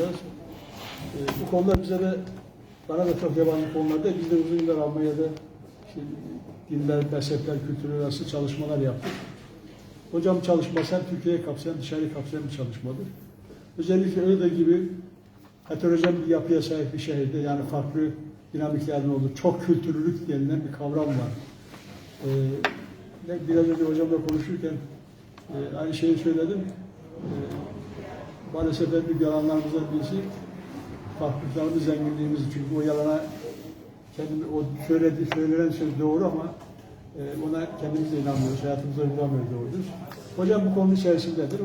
Biraz, e, bu konular bize de bana da çok yabancı konularda biz de uzun yıllar Almanya'da işte, dinler, mezhepler, kültürler arası çalışmalar yaptık. Hocam çalışması hem Türkiye'yi kapsayan, dışarıyı kapsayan bir çalışmadır. Özellikle Iğdır gibi heterojen bir yapıya sahip bir şehirde yani farklı dinamiklerin olduğu çok kültürlülük denilen bir kavram var. Ee, biraz önce hocamla konuşurken e, aynı şeyi söyledim. Ee, maalesef en büyük yalanlarımızdan birisi farklılıklarımız, zenginliğimiz. Çünkü o yalana kendimi, o söylediği, söylenen söz doğru ama e, ona kendimiz de inanmıyoruz, hayatımızda uygulamıyoruz doğrudur. Hocam bu konu içerisindedir.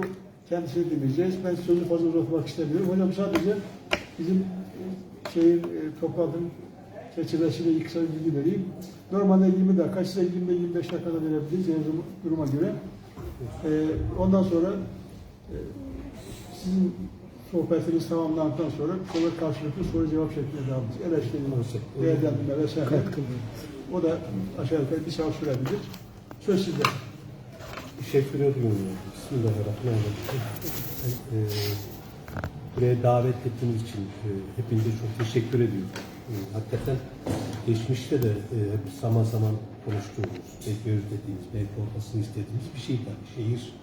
Kendisini dinleyeceğiz. Ben sözü fazla uzatmak istemiyorum. Hocam sadece bizim e, şeyin, e, toplantının çerçevesiyle kısa bilgi vereyim. Normalde 20 dakika, size 20-25 dakikada verebiliriz yani durum- duruma göre. E, ondan sonra e, sizin sohbetiniz tamamlandıktan sonra soru karşılıklı soru cevap şeklinde devam edeceğiz. Eleştiri, değerlendirme vesaire. O da aşağı yukarı bir saat sürebilir. Söz sizde. Teşekkür ediyorum. Bismillahirrahmanirrahim. Ee, buraya davet ettiğiniz için e, hepinize çok teşekkür ediyorum. E, hakikaten geçmişte de e, zaman zaman konuştuğumuz, belki özlediğimiz, belki olmasını istediğimiz bir şey var. Şehir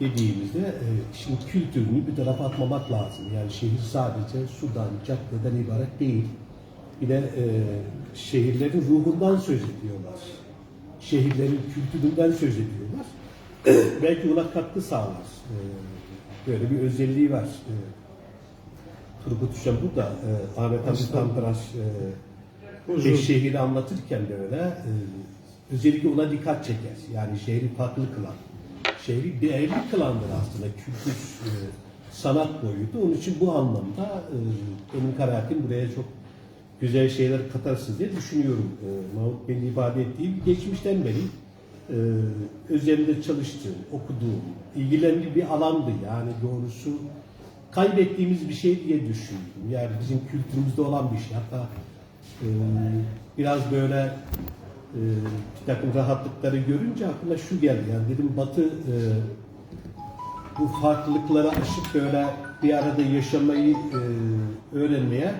dediğimizde e, işin kültürünü bir tarafa atmamak lazım. Yani şehir sadece sudan, caddeden ibaret değil. Bir de e, şehirlerin ruhundan söz ediyorlar. Şehirlerin kültüründen söz ediyorlar. Belki buna katkı sağlar. E, böyle bir özelliği var. E, Turgut Uşan burada, e, Ahmet Hamdi Tanpıraş e, beş şehri anlatırken de öyle e, özellikle ona dikkat çeker. Yani şehri farklı kılan, şehri değerli kılandır aslında kültür, e, sanat boyutu. Onun için bu anlamda e, benim kanaatim buraya çok güzel şeyler katarsınız diye düşünüyorum. E, Mahmut Bey'in ifade ettiği geçmişten beri e, üzerinde çalıştığım, okuduğum, ilgilendiğim bir alandı. Yani doğrusu kaybettiğimiz bir şey diye düşündüm. Yani bizim kültürümüzde olan bir şey. Hatta e, biraz böyle bir takım rahatlıkları görünce aklıma şu geldi. Yani dedim Batı e, bu farklılıkları aşıp böyle bir arada yaşamayı e, öğrenmeye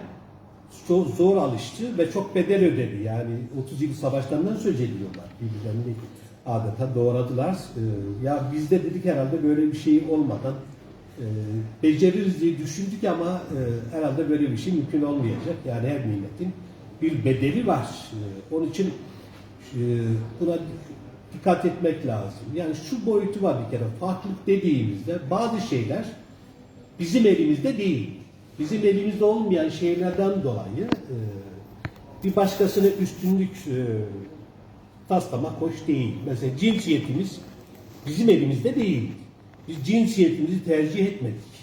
çok zor alıştı ve çok bedel ödedi. Yani 30 yıl savaşlarından söz ediyorlar. Birbirlerini adeta doğradılar. E, ya bizde dedik herhalde böyle bir şey olmadan e, beceririz diye düşündük ama e, herhalde böyle bir şey mümkün olmayacak. Yani her milletin bir bedeli var. E, onun için buna dikkat etmek lazım. Yani şu boyutu var bir kere. Farklılık dediğimizde bazı şeyler bizim elimizde değil. Bizim elimizde olmayan şeylerden dolayı e, bir başkasına üstünlük e, taslamak hoş değil. Mesela cinsiyetimiz bizim elimizde değil. Biz cinsiyetimizi tercih etmedik.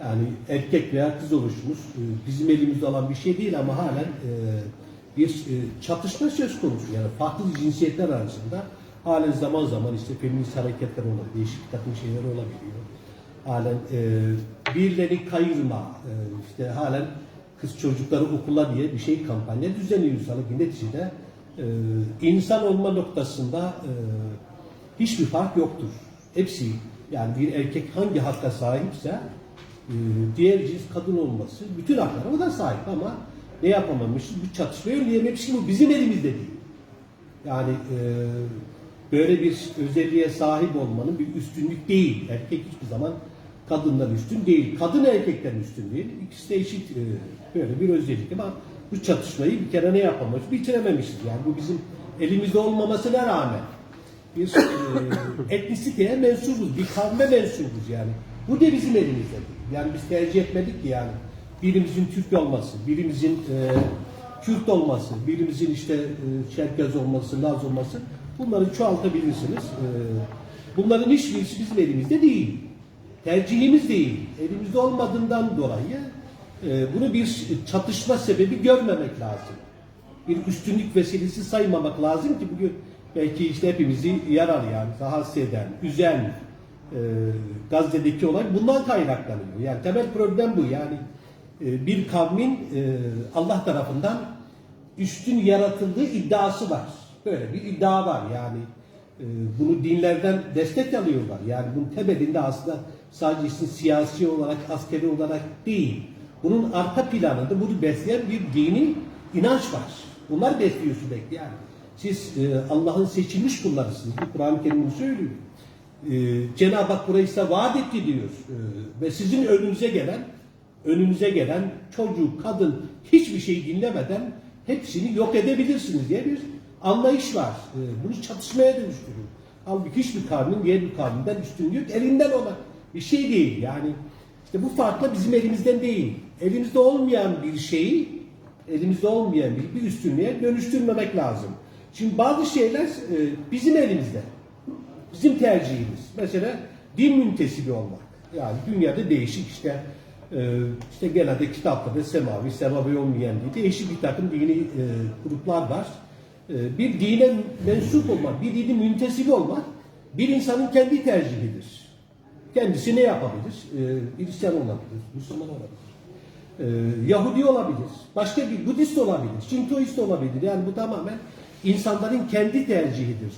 Yani erkek veya kız oluşumuz e, bizim elimizde olan bir şey değil ama halen bir e, çatışma söz konusu. Yani farklı cinsiyetler arasında halen zaman zaman işte feminist hareketler olabilir, değişik takım şeyler olabiliyor. Halen e, birileri kayırma, e, işte halen kız çocukları okula diye bir şey kampanya düzenliyor sanki neticede e, insan olma noktasında e, hiçbir fark yoktur. Hepsi yani bir erkek hangi hakka sahipse e, diğer cins kadın olması bütün haklara o da sahip ama ne yapamamışız? Bu çatışmayı önleyememiş bu bizim elimizde değil. Yani e, böyle bir özelliğe sahip olmanın bir üstünlük değil. Erkek hiçbir zaman kadından üstün değil. Kadın erkekten üstün değil. İkisi de eşit e, böyle bir özellik ama bu çatışmayı bir kere ne yapamamışız? Bitirememişiz. Yani bu bizim elimizde olmamasına rağmen bir e, etnisiteye mensubuz, bir kavme mensubuz yani. Bu da bizim elimizde değil. Yani biz tercih etmedik ki yani birimizin Türk olması, birimizin e, Kürt olması, birimizin işte e, Çerkez olması, Laz olması bunları çoğaltabilirsiniz. E, bunların hiçbirisi bizim elimizde değil. Tercihimiz değil. Elimizde olmadığından dolayı e, bunu bir çatışma sebebi görmemek lazım bir üstünlük vesilesi saymamak lazım ki bugün belki işte hepimizi yarar yani rahatsız eden, üzen e, Gazze'deki olay bundan kaynaklanıyor. Yani temel problem bu yani bir kavmin e, Allah tarafından üstün yaratıldığı iddiası var. Böyle bir iddia var yani e, bunu dinlerden destek alıyorlar. Yani bunun temelinde aslında sadece işin siyasi olarak, askeri olarak değil. Bunun arka planında bunu besleyen bir dini inanç var. Bunlar besliyor sürekli yani. Siz e, Allah'ın seçilmiş kullarısınız. Kur'an-ı Kerim söylüyor. E, Cenab-ı Hak burayı size vaat etti diyor. E, ve sizin önünüze gelen önünüze gelen çocuk, kadın hiçbir şey dinlemeden hepsini yok edebilirsiniz diye bir anlayış var. E, bunu çatışmaya dönüştürüyor. Halbuki hiçbir kavmin diğer bir kavminden üstünlüğü yok. Elinden olan bir şey değil. Yani işte bu farkla bizim elimizden değil. Elimizde olmayan bir şeyi elimizde olmayan bir, bir üstünlüğe dönüştürmemek lazım. Şimdi bazı şeyler e, bizim elimizde. Bizim tercihimiz. Mesela din müntesibi olmak. Yani dünyada değişik işte işte genelde kitaplarda semavi, semavi olmayan diye değişik bir takım dini e, gruplar var. E, bir dine mensup olmak, bir dini müntesibi olmak bir insanın kendi tercihidir. Kendisi ne yapabilir? E, Hristiyan olabilir, Müslüman olabilir. Ee, Yahudi olabilir, başka bir Budist olabilir, Şintoist olabilir. Yani bu tamamen insanların kendi tercihidir.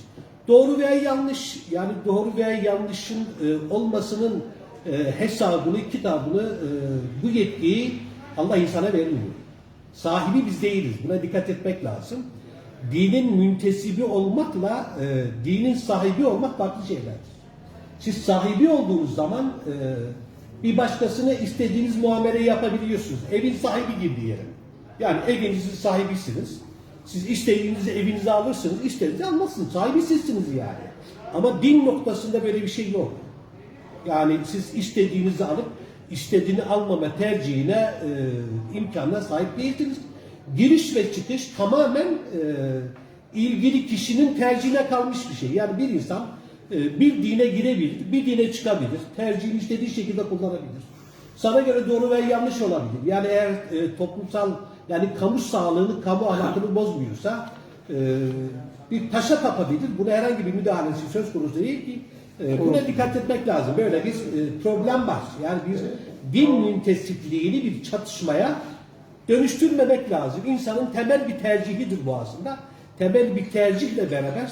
Doğru veya yanlış, yani doğru veya yanlışın e, olmasının e, hesabını, kitabını, e, bu yetkiyi Allah insana vermiyor. Sahibi biz değiliz. Buna dikkat etmek lazım. Dinin müntesibi olmakla e, dinin sahibi olmak farklı şeylerdir. Siz sahibi olduğunuz zaman bir başkasına istediğiniz muameleyi yapabiliyorsunuz. Evin sahibi gibi diyelim. Yani evinizin sahibisiniz. Siz istediğinizi evinize alırsınız, istediğinizi almazsınız. Sahibi sizsiniz yani. Ama din noktasında böyle bir şey yok. Yani siz istediğinizi alıp istediğini almama tercihine, e, imkanına sahip değilsiniz. Giriş ve çıkış tamamen e, ilgili kişinin tercihine kalmış bir şey. Yani bir insan e, bir dine girebilir, bir dine çıkabilir, tercihini istediği şekilde kullanabilir. Sana göre doğru ve yanlış olabilir. Yani eğer e, toplumsal, yani kamu sağlığını, kamu ahlakını bozmuyorsa e, bir taşa tapabilir. Buna herhangi bir müdahalesi söz konusu değil ki. E, buna dikkat etmek lazım. Böyle bir e, problem var. Yani bir din müntesipliğini bir çatışmaya dönüştürmemek lazım. İnsanın temel bir tercihidir bu aslında. Temel bir tercihle beraber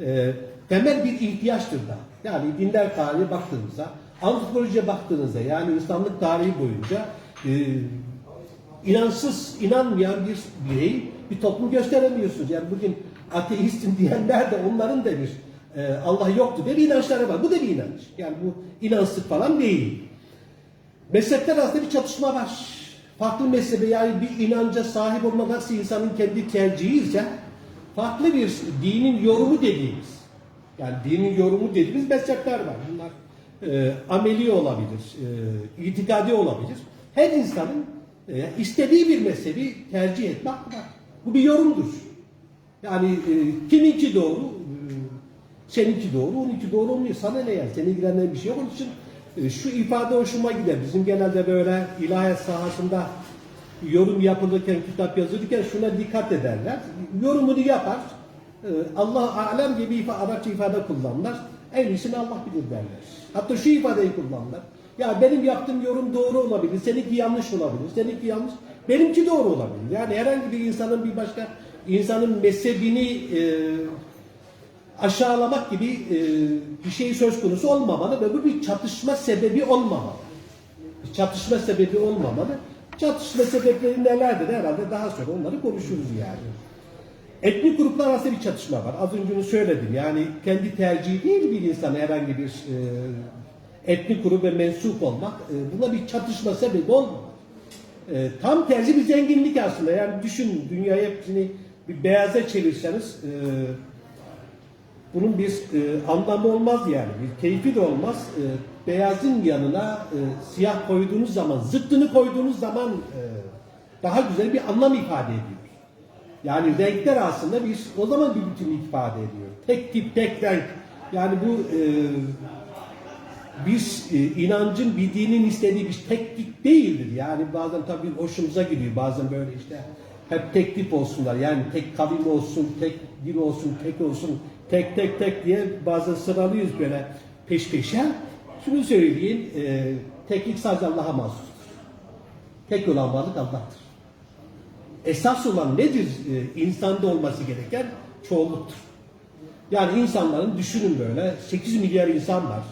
e, temel bir ihtiyaçtır da. Yani dinler tarihi baktığınızda, antropolojiye baktığınızda yani İslamlık tarihi boyunca e, inansız, inanmayan bir birey, bir toplum gösteremiyorsunuz. Yani bugün ateistim diyenler de onların da bir e, Allah yoktu diye bir inançları var. Bu da bir inanç. Yani bu inançlık falan değil. Mezhepler arasında bir çatışma var. Farklı mezhebe yani bir inanca sahip olmak nasıl insanın kendi tercihi ise farklı bir dinin yorumu dediğimiz yani dinin yorumu dediğimiz mezhepler var. Bunlar e, ameli olabilir, e, itikadi olabilir. Her insanın e, istediği bir mezhebi tercih etmek var. Bu bir yorumdur. Yani e, kiminki doğru, seninki doğru, onunki doğru olmuyor. Sana ne yani? Seni ilgilendiren bir şey yok. Onun için e, şu ifade hoşuma gider. Bizim genelde böyle ilahiyat sahasında yorum yapılırken, kitap yazılırken şuna dikkat ederler. Yorumunu yapar. Ee, Allah alem gibi ifa, Arapça ifade kullanırlar. En iyisini Allah bilir derler. Hatta şu ifadeyi kullanırlar. Ya benim yaptığım yorum doğru olabilir, seninki yanlış olabilir, seninki yanlış, benimki doğru olabilir. Yani herhangi bir insanın bir başka insanın mezhebini e, aşağılamak gibi e, bir şey söz konusu olmamalı ve bu bir çatışma sebebi olmamalı. Bir çatışma sebebi olmamalı. Çatışma sebepleri nelerdir herhalde daha sonra onları konuşuruz yani. Etnik gruplar arasında bir çatışma var. Az önce onu söyledim. Yani kendi tercihi değil bir insan herhangi bir e, etnik gruba mensup olmak. E, buna bir çatışma sebebi olmamalı. E, tam tersi bir zenginlik aslında. Yani düşün dünyayı hepsini bir beyaza çevirseniz e, bunun bir e, anlamı olmaz yani. Bir keyfi de olmaz. E, beyazın yanına e, siyah koyduğunuz zaman, zıttını koyduğunuz zaman e, daha güzel bir anlam ifade ediyor. Yani renkler aslında bir o zaman bir bütünlük ifade ediyor. Tek tip, tek renk. Yani bu e, bir e, inancın, bir dinin istediği bir tek tip değildir. Yani bazen tabii hoşumuza gidiyor. Bazen böyle işte hep tek tip olsunlar. Yani tek kavim olsun, tek din olsun, tek olsun, tek tek tek diye bazen sıralıyoruz böyle peş peşe. Şunu söyleyeyim, e, teklik sadece Allah'a mahsustur. Tek olan varlık Allah'tır. Esas olan nedir e, insanda olması gereken? Çoğunluktur. Yani insanların düşünün böyle 8 milyar insan var.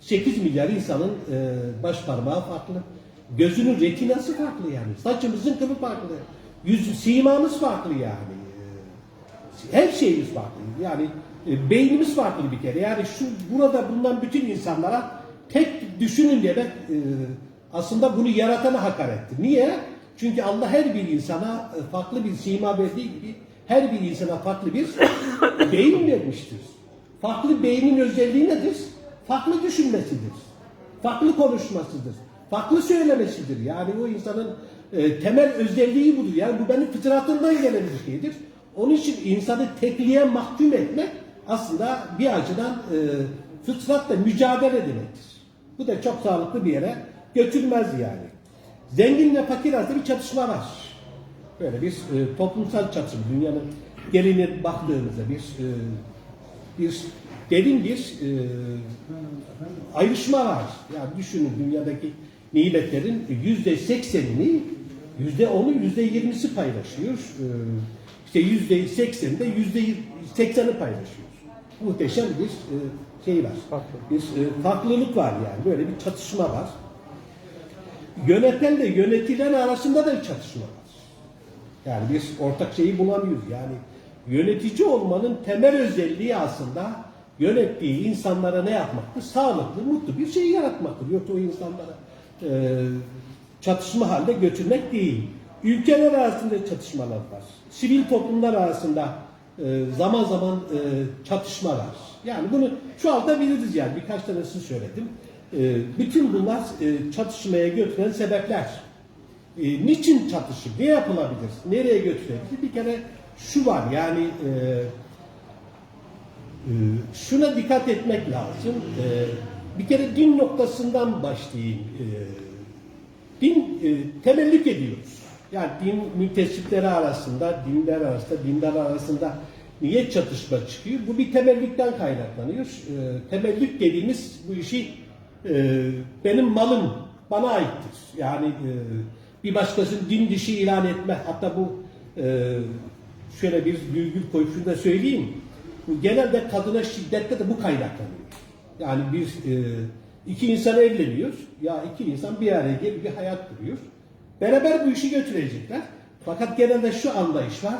8 milyar insanın e, baş parmağı farklı. Gözünün retinası farklı yani. Saçımızın kıvı farklı. Yüz, simamız farklı yani. E, Her şeyimiz farklı. Yani e, beynimiz farklı bir kere. Yani şu burada bulunan bütün insanlara tek düşünün demek e, aslında bunu yaratana hakarettir. Niye? Çünkü Allah her bir insana e, farklı bir sima verdiği gibi her bir insana farklı bir beyin vermiştir. Farklı beynin özelliği nedir? Farklı düşünmesidir. Farklı konuşmasıdır. Farklı söylemesidir. Yani o insanın e, temel özelliği budur. Yani bu benim fıtratımdan gelen bir şeydir. Onun için insanı tekliğe mahkum etmek aslında bir açıdan e, fıtratla mücadele demektir. Bu da çok sağlıklı bir yere götürmez yani. Zenginle fakir arasında bir çatışma var. Böyle bir e, toplumsal çatışma. Dünyanın geline baktığımızda bir e, bir derin bir e, ayrışma var. Yani düşünün dünyadaki nimetlerin yüzde seksenini yüzde onu yüzde yirmisi paylaşıyor. E, işte yüzde sekseninde yüzde sekseni paylaşıyor. Muhteşem bir e, şey var. Bir e, farklılık var yani. Böyle bir çatışma var. Yöneten de yönetilen arasında da bir çatışma var. Yani biz ortak şeyi bulamıyoruz. Yani yönetici olmanın temel özelliği aslında yönettiği insanlara ne yapmaktır? Sağlıklı, mutlu bir şey yaratmaktır. Yoksa o insanlara e, çatışma halde götürmek değil. Ülkeler arasında çatışmalar var. Sivil toplumlar arasında e, zaman zaman e, çatışma var. Yani bunu çoğaltabiliriz yani. Birkaç tanesini söyledim. E, bütün bunlar e, çatışmaya götüren sebepler. Niçin çatışır? Ne yapılabilir? Nereye götürebilir? Bir kere şu var yani şuna dikkat etmek lazım. Bir kere din noktasından başlayayım. Din temellük ediyoruz. Yani din mültesipleri arasında, dinler arasında, dindar arasında niye çatışma çıkıyor? Bu bir temellükten kaynaklanıyor. E, temellük dediğimiz bu işi e, benim malım bana aittir. Yani e, bir başkasının din dışı ilan etme. Hatta bu e, şöyle bir virgül koyup şunu da söyleyeyim. Bu genelde kadına şiddette de bu kaynaklanıyor. Yani bir e, iki insan evleniyor. Ya iki insan bir araya gelip bir hayat kuruyor. Beraber bu işi götürecekler. Fakat genelde şu anlayış var.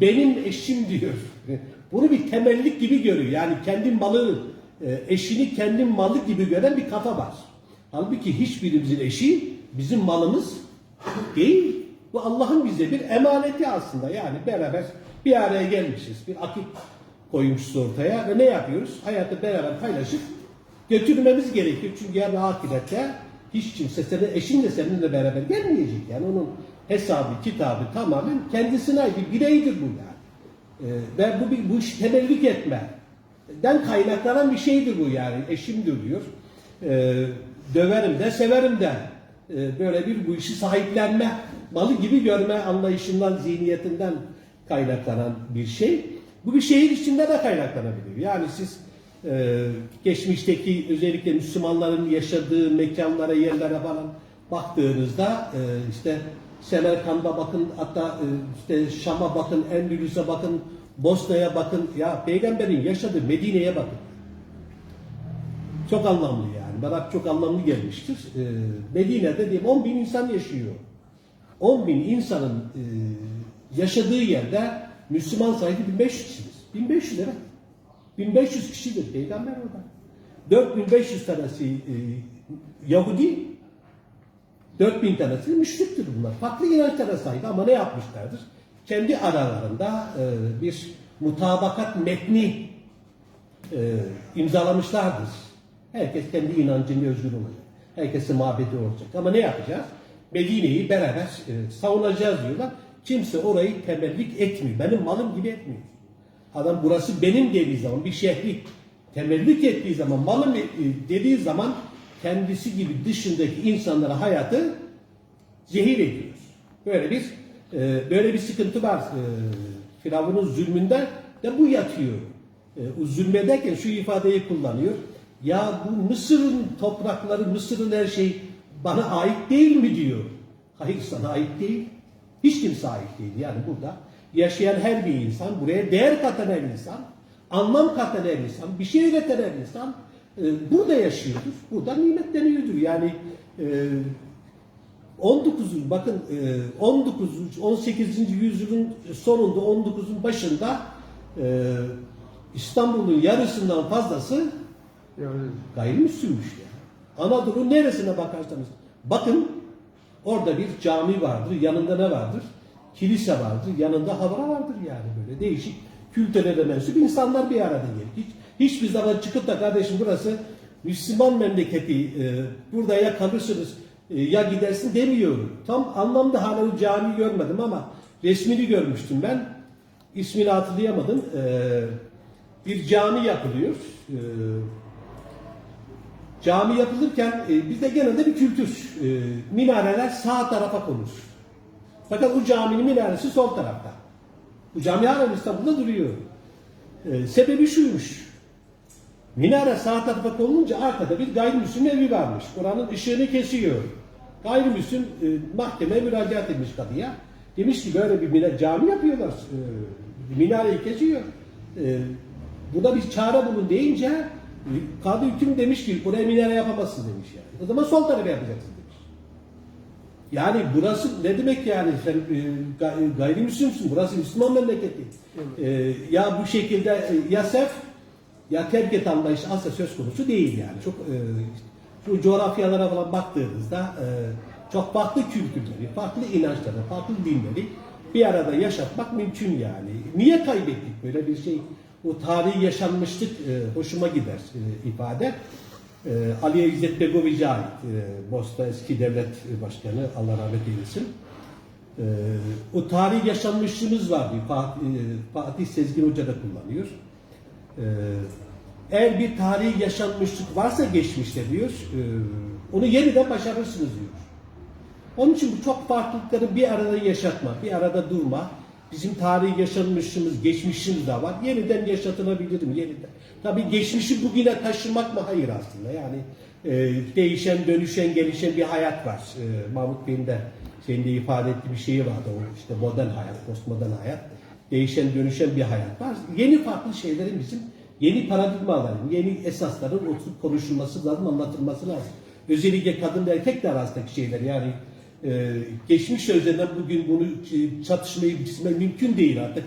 Benim eşim diyor. Bunu bir temellik gibi görüyor. Yani kendi malı, e, eşini kendi malı gibi gören bir kafa var. Halbuki hiçbirimizin eşi bizim malımız değil. Bu Allah'ın bize bir emaneti aslında. Yani beraber bir araya gelmişiz. Bir akit koymuşuz ortaya ve ne yapıyoruz? Hayatı beraber paylaşıp götürmemiz gerekiyor. Çünkü yarın ahirette hiç kimse senin eşin de seninle beraber gelmeyecek. Yani onun hesabı, kitabı tamamen kendisine ait bir bireydir bu yani. Ee, ve bu, bir- bu iş temellük etme. Den kaynaklanan bir şeydir bu yani. Eşimdir diyor. Ee, döverim de severim de. Ee, böyle bir bu işi sahiplenme, malı gibi görme anlayışından, zihniyetinden kaynaklanan bir şey. Bu bir şehir içinde de kaynaklanabilir. Yani siz e, geçmişteki özellikle Müslümanların yaşadığı mekanlara, yerlere falan baktığınızda e, işte Semerkand'a bakın, hatta e, işte Şam'a bakın, Endülüs'e bakın, Bosna'ya bakın, ya peygamberin yaşadığı Medine'ye bakın. Çok anlamlı yani. Bana çok anlamlı gelmiştir. Ee, Medine'de diyeyim 10 bin insan yaşıyor. 10 bin insanın e, yaşadığı yerde Müslüman sayısı 1500 kişidir. 1500 evet. 1500 kişidir peygamber orada. 4500 tanesi e, Yahudi, 4000 tanesi müşriktir bunlar. Farklı inançlara sahip ama ne yapmışlardır? Kendi aralarında e, bir mutabakat metni e, imzalamışlardır. Herkes kendi inancını özgür olacak. Herkesin mabedi olacak. Ama ne yapacağız? Medine'yi beraber e, savunacağız diyorlar. Kimse orayı temellik etmiyor. Benim malım gibi etmiyor. Adam burası benim dediği zaman bir şehri temellik ettiği zaman malım e, dediği zaman kendisi gibi dışındaki insanlara hayatı zehir ediyor. Böyle bir e, böyle bir sıkıntı var. E, Firavun'un zulmünde de bu yatıyor. E, o zulmederken şu ifadeyi kullanıyor. Ya bu Mısır'ın toprakları, Mısır'ın her şeyi bana ait değil mi diyor. Hayır sana ait değil. Hiç kimse ait değil. Yani burada yaşayan her bir insan, buraya değer katan her insan, anlam katan her insan, bir şey üreten her insan e, burada yaşıyordur. Burada nimetleniyordur. Yani e, 19. bakın e, 19. 18. yüzyılın sonunda 19'un başında e, İstanbul'un yarısından fazlası gayrimüslimmiş ya. Anadolu neresine bakarsanız bakın orada bir cami vardır, yanında ne vardır? Kilise vardır, yanında havra vardır yani böyle değişik kültürlere mensup insanlar bir arada gelir. Hiç, hiçbir zaman çıkıp da kardeşim burası Müslüman memleketi, e, burada ya kalırsınız e, ya gidersin demiyorum. Tam anlamda hala cami görmedim ama resmini görmüştüm ben. İsmini hatırlayamadım. E, bir cami yapılıyor. E, Cami yapılırken e, bizde genelde bir kültür. E, minareler sağ tarafa konur. Fakat o caminin minaresi sol tarafta. Bu cami halen İstanbul'da duruyor. E, sebebi şuymuş. Minare sağ tarafa konulunca arkada bir gayrimüslim evi varmış. Oranın ışığını kesiyor. Gayrimüslim e, mahkemeye müracaat etmiş kadıya. Demiş ki böyle bir minare, cami yapıyorlar. E, minareyi kesiyor. E, burada bir çare bulun deyince e, kadı hüküm demiş ki buraya minare yapamazsın demiş yani. O zaman sol tarafa yapacaksın. Yani burası ne demek yani sen e, gay- gayrimüslimsin burası Müslüman memleketi. E, ya bu şekilde e, ya sef ya terk et anlayışı asla söz konusu değil yani. Çok e, şu coğrafyalara falan baktığınızda e, çok farklı kültürleri, farklı inançları, farklı dinleri bir arada yaşatmak mümkün yani. Niye kaybettik böyle bir şey? O tarihi yaşanmışlık e, hoşuma gider e, ifade. E, Ali İzzet Begoviç'e ait e, Bosna eski devlet başkanı Allah rahmet eylesin. E, o tarih yaşanmışlığımız var diyor. Fatih, e, Fatih Sezgin Hoca da kullanıyor. E, eğer bir tarihi yaşanmışlık varsa geçmişte diyor, e, onu yeniden başarırsınız diyor. Onun için bu çok farklılıkları bir arada yaşatma, bir arada durma. Bizim tarihi yaşanmışlığımız, geçmişimiz de var. Yeniden yaşatılabilir mi? Yeniden. Tabii geçmişi bugüne taşımak mı? Hayır aslında. Yani e, değişen, dönüşen, gelişen bir hayat var. E, Mahmut Bey'in de senin de ifade ettiği bir şeyi vardı. O işte modern hayat, postmodern hayat. Değişen, dönüşen bir hayat var. Yeni farklı şeylerin bizim yeni paradigmaların, yeni esasların oturup konuşulması lazım, anlatılması lazım. Özellikle kadın ve erkekler arasındaki şeyler yani e, geçmiş özleden bugün bunu e, çatışmayı bitirmek mümkün değil artık.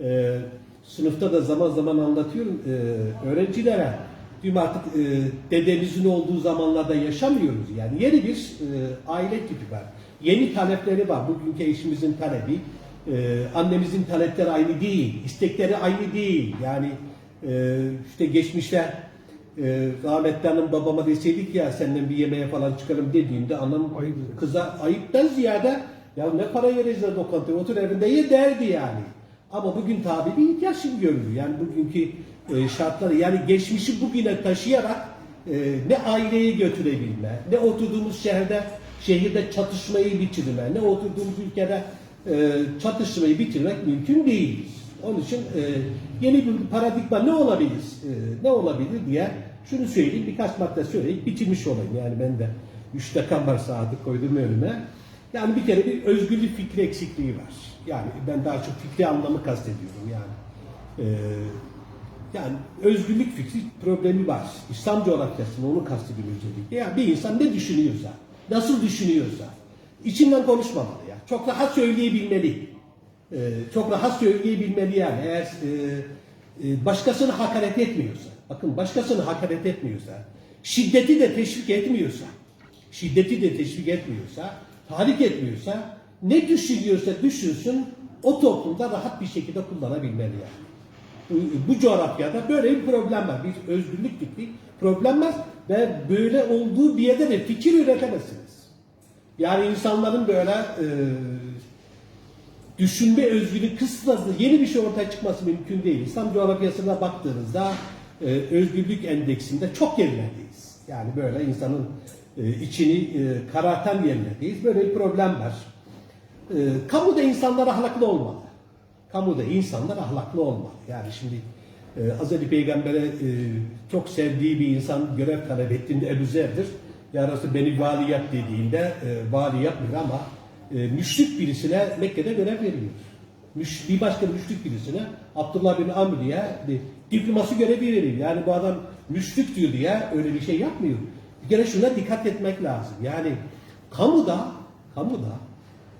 E, sınıfta da zaman zaman anlatıyorum e, öğrencilere. Diyorum artık e, dedemizin olduğu zamanlarda yaşamıyoruz yani. Yeni bir e, aile tipi var. Yeni talepleri var. Bugünkü eşimizin talebi, e, annemizin talepleri aynı değil, istekleri aynı değil. Yani e, işte geçmişte e, rahmetli hanım babama deseydik ya senden bir yemeğe falan çıkarım dediğinde anam Ayıp. kıza ayıptan ziyade ya ne para de lokantaya otur evinde ye derdi yani. Ama bugün tabi bir ihtiyaç görülüyor. Yani bugünkü e, şartları yani geçmişi bugüne taşıyarak e, ne aileyi götürebilme, ne oturduğumuz şehirde şehirde çatışmayı bitirme, ne oturduğumuz ülkede e, çatışmayı bitirmek mümkün değil. Onun için e, yeni bir paradigma ne olabilir, e, ne olabilir diye şunu söyleyeyim, birkaç madde söyleyip bitirmiş olayım. Yani ben de üç dakikam var saati koydum önüme. Yani bir kere bir özgürlük fikri eksikliği var. Yani ben daha çok fikri anlamı kastediyorum yani. E, yani özgürlük fikri problemi var. İslam coğrafyasında onu kastediyorum özellikle. Yani bir insan ne düşünüyorsa, nasıl düşünüyorsa, içinden konuşmamalı ya. Çok rahat söyleyebilmeli. Ee, çok rahat söyleyebilmeli yani. Eğer e, e, başkasını hakaret etmiyorsa, bakın başkasını hakaret etmiyorsa, şiddeti de teşvik etmiyorsa, şiddeti de teşvik etmiyorsa, tahrik etmiyorsa, ne düşünüyorsa düşünsün, o toplumda rahat bir şekilde kullanabilmeli yani bu, bu coğrafyada böyle bir problem var. Bir özgürlük fikri problem var ve böyle olduğu bir yerde de fikir üretemezsiniz. Yani insanların böyle e, düşünme özgürlüğü kısıtladığı yeni bir şey ortaya çıkması mümkün değil. İslam coğrafyasına baktığınızda e, özgürlük endeksinde çok gerilerdeyiz. Yani böyle insanın e, içini e, karartan yerlerdeyiz. Böyle bir problem var. E, kamuda insanlar ahlaklı olmalı. Kamuda insanlar ahlaklı olmalı. Yani şimdi e, Hazreti Peygamber'e e, çok sevdiği bir insan görev talep ettiğinde Ebu Zer'dir. Ya Resulallah beni vali yap dediğinde e, vali yapmıyor ama e, müşrik birisine Mekke'de görev veriyor. müş, bir başka müşrik birisine Abdullah bin Amr'ye bir diploması görevi veriyor. Yani bu adam müşrik diyor diye öyle bir şey yapmıyor. Bir kere şuna dikkat etmek lazım. Yani kamuda kamuda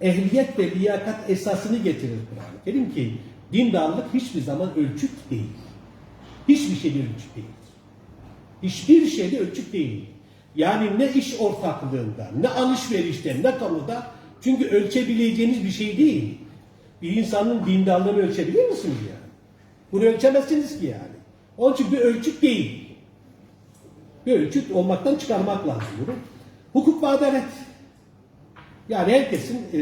ehliyet ve liyakat esasını getirir Kur'an-ı Kerim ki dindarlık hiçbir zaman ölçüt değil. Hiçbir şey bir ölçüt değil. Hiçbir şeyde ölçüt değil. Yani ne iş ortaklığında, ne alışverişte, ne kamuda. Çünkü ölçebileceğiniz bir şey değil. Bir insanın dindarlığını ölçebilir misiniz yani? Bunu ölçemezsiniz ki yani. Onun için bir ölçüt değil. Bir ölçüt olmaktan çıkarmak lazım bunu. Hukuk ve adalet. Yani herkesin e,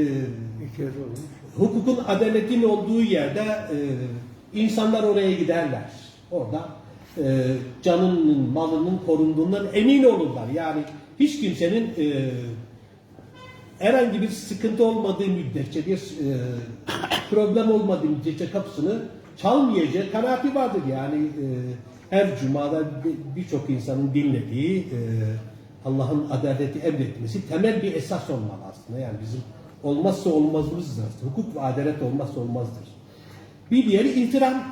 hukukun adaletin olduğu yerde e, insanlar oraya giderler. Orada e, canının, malının korunduğundan emin olurlar. Yani hiç kimsenin e, herhangi bir sıkıntı olmadığı müddetçe, bir e, problem olmadığı müddetçe kapısını çalmayacak kanaati vardır. Yani e, her cumada bir- birçok insanın dinlediği e, Allah'ın adaleti emretmesi temel bir esas olmalı aslında. Yani bizim olmazsa olmazımızdır. Hukuk ve adalet olmazsa olmazdır. Bir diğeri ihtiram.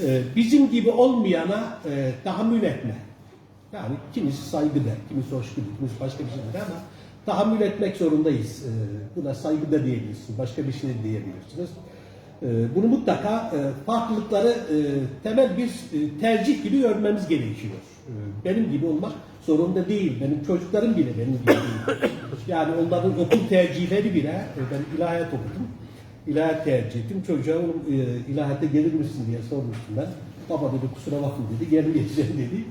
E, bizim gibi olmayana e, tahammül etme. Yani kimisi saygı der, kimisi hoşgörü, kimisi başka bir şey der ama tahammül etmek zorundayız. E, buna saygı da diyebilirsiniz, başka bir şey diyebilirsiniz. E, bunu mutlaka e, farklılıkları e, temel bir e, tercih gibi görmemiz gerekiyor. E, benim gibi olmak zorunda değil. Benim çocuklarım bile benim gibi değil. Yani onların okul tercihleri bile, ben ilahiyat okudum. İlahiyat tercih ettim. Çocuğa oğlum ilahiyata gelir misin diye sormuştum ben. Baba dedi kusura bakma dedi, gelmeyeceğim dedi.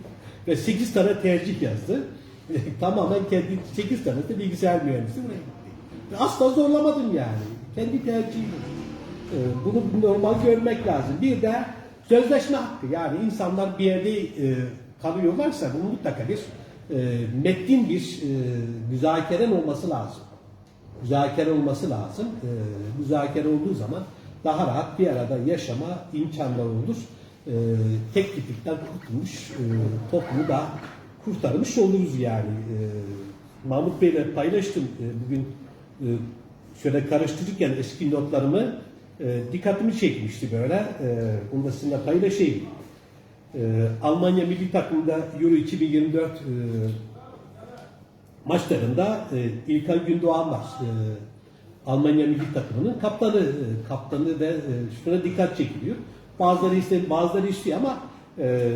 Ve 8 tane tercih yazdı. Tamamen kendi 8 tanesi de bilgisayar mühendisi buraya gitti. Ve Asla zorlamadım yani. Kendi tercihim. Ee, Bunu normal görmek lazım. Bir de sözleşme hakkı. Yani insanlar bir yerde e, kalıyorlarsa bunun mutlaka bir e, metnin bir e, müzakeren olması lazım. Müzakere olması lazım. Müzakere olduğu zaman daha rahat bir arada yaşama imkanları olur. Tek tiplikten kurtulmuş toplumu da kurtarmış oluruz yani. E, Mahmut Bey'le paylaştım e, bugün e, şöyle karıştırırken eski notlarımı e, dikkatimi çekmişti böyle. E, onu da sizinle paylaşayım. E, Almanya milli takımda Euro 2024 e, maçlarında e, İlkan Gündoğan var. E, Almanya milli takımının kaptanı kaptanı ve e, şuna dikkat çekiliyor. Bazıları iste, bazıları istiyor ama e,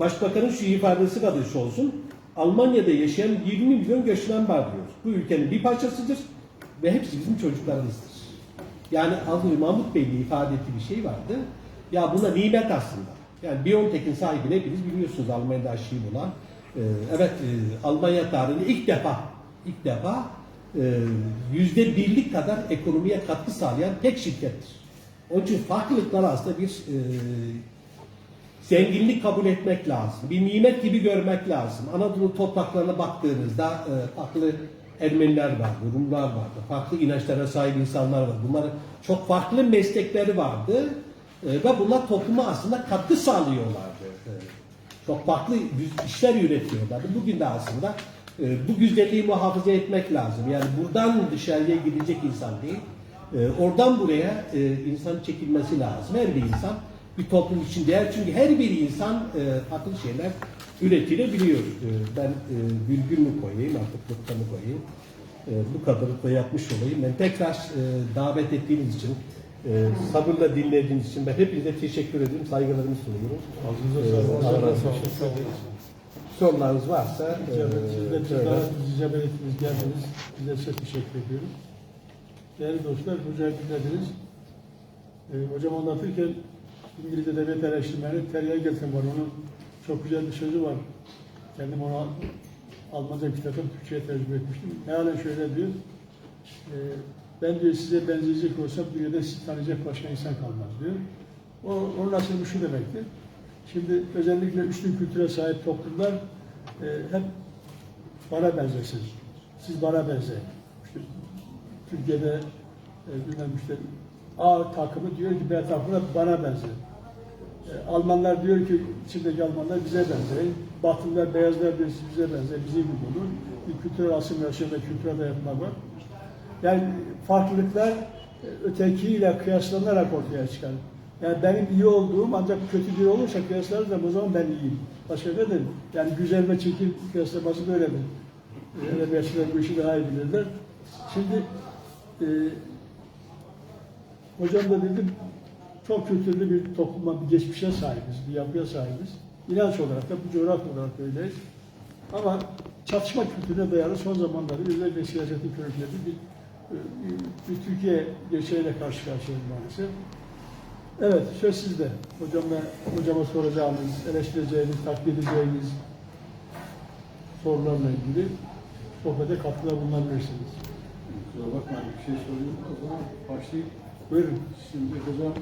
başbakanın şu ifadesi kadar şu olsun. Almanya'da yaşayan 20 milyon göçmen var diyor. Bu ülkenin bir parçasıdır ve hepsi bizim çocuklarımızdır. Yani az Mahmut Bey'in ifade ettiği bir şey vardı. Ya buna nimet aslında. Yani Biontech'in sahibini hepiniz biliyorsunuz Almanya'da aşıyı bulan. Ee, evet e, Almanya tarihinde ilk defa ilk defa e, yüzde birlik kadar ekonomiye katkı sağlayan tek şirkettir. Onun için farklılıkları aslında bir e, zenginlik kabul etmek lazım. Bir nimet gibi görmek lazım. Anadolu topraklarına baktığınızda e, farklı Ermeniler vardı, Rumlar vardı, farklı inançlara sahip insanlar vardı. Bunların çok farklı meslekleri vardı e, ve bunlar topluma aslında katkı sağlıyorlardı. E, çok farklı işler üretiyorlardı. Bugün de aslında e, bu güzelliği muhafaza etmek lazım. Yani buradan dışarıya gidecek insan değil, e, oradan buraya e, insan çekilmesi lazım. Her bir insan bir toplum için değer. Çünkü her bir insan e, farklı şeyler üretilebiliyor. E, ben e, virgül mü koyayım, artık nokta mı koyayım? E, bu kadarı da yapmış olayım. Ben tekrar e, davet ettiğiniz için, e, sabırla dinlediğiniz için ben hepinize teşekkür ediyorum. Saygılarımı sunuyorum. Allah razı olsun. Sorularınız varsa e, Siz de bize geldiniz. Size teşekkür ediyorum. Değerli dostlar, hocayı dinlediniz. Ee, hocam anlatırken İngiliz Edebiyat Eleştirmeni Terya Gelsen var. Onun çok güzel bir sözü var. Kendim onu Almanca kitabım Türkçe'ye tercüme etmiştim. Mealen şöyle diyor. Ee, ben diyor size benzeyecek olsam dünyada sizi tanıyacak başka insan kalmaz diyor. O, onun aslında şu demektir. Şimdi özellikle üstün kültüre sahip toplumlar e, hep bana benzesin. Siz bana benzeyin. İşte Türkiye'de e, bilmem işte A takımı diyor ki B takımı bana benzer. E, Almanlar diyor ki içindeki Almanlar bize benzer. Batılılar, beyazlar diyor bize benzer, bizi gibi olur. Bir kültürel asimilasyon ve kültürel dayatma var. Yani farklılıklar ötekiyle kıyaslanarak ortaya çıkar. Yani benim iyi olduğum ancak kötü biri olursa kıyaslarız o zaman ben iyiyim. Başka ne derim? Yani güzel ve çirkin kıyaslaması böyledir. Edebiyatçılar bu işi daha iyi bilirler. Şimdi e, hocam da dedim çok kültürlü bir topluma, bir geçmişe sahibiz, bir yapıya sahibiz. İnanç olarak da, bu coğrafya olarak da öyleyiz. Ama çatışma kültürüne dayalı son zamanlarda özellikle siyasetin körüklediği bir, bir, bir Türkiye gerçeğiyle karşı karşıyayız maalesef. Evet, söz sizde. Hocamla, hocama soracağınız, eleştireceğiniz, takdir edeceğiniz sorularla ilgili sohbete katkıda bulunabilirsiniz. Kusura bakmayın bir şey soruyorum. O zaman başlayayım. Buyurun. Şimdi hocam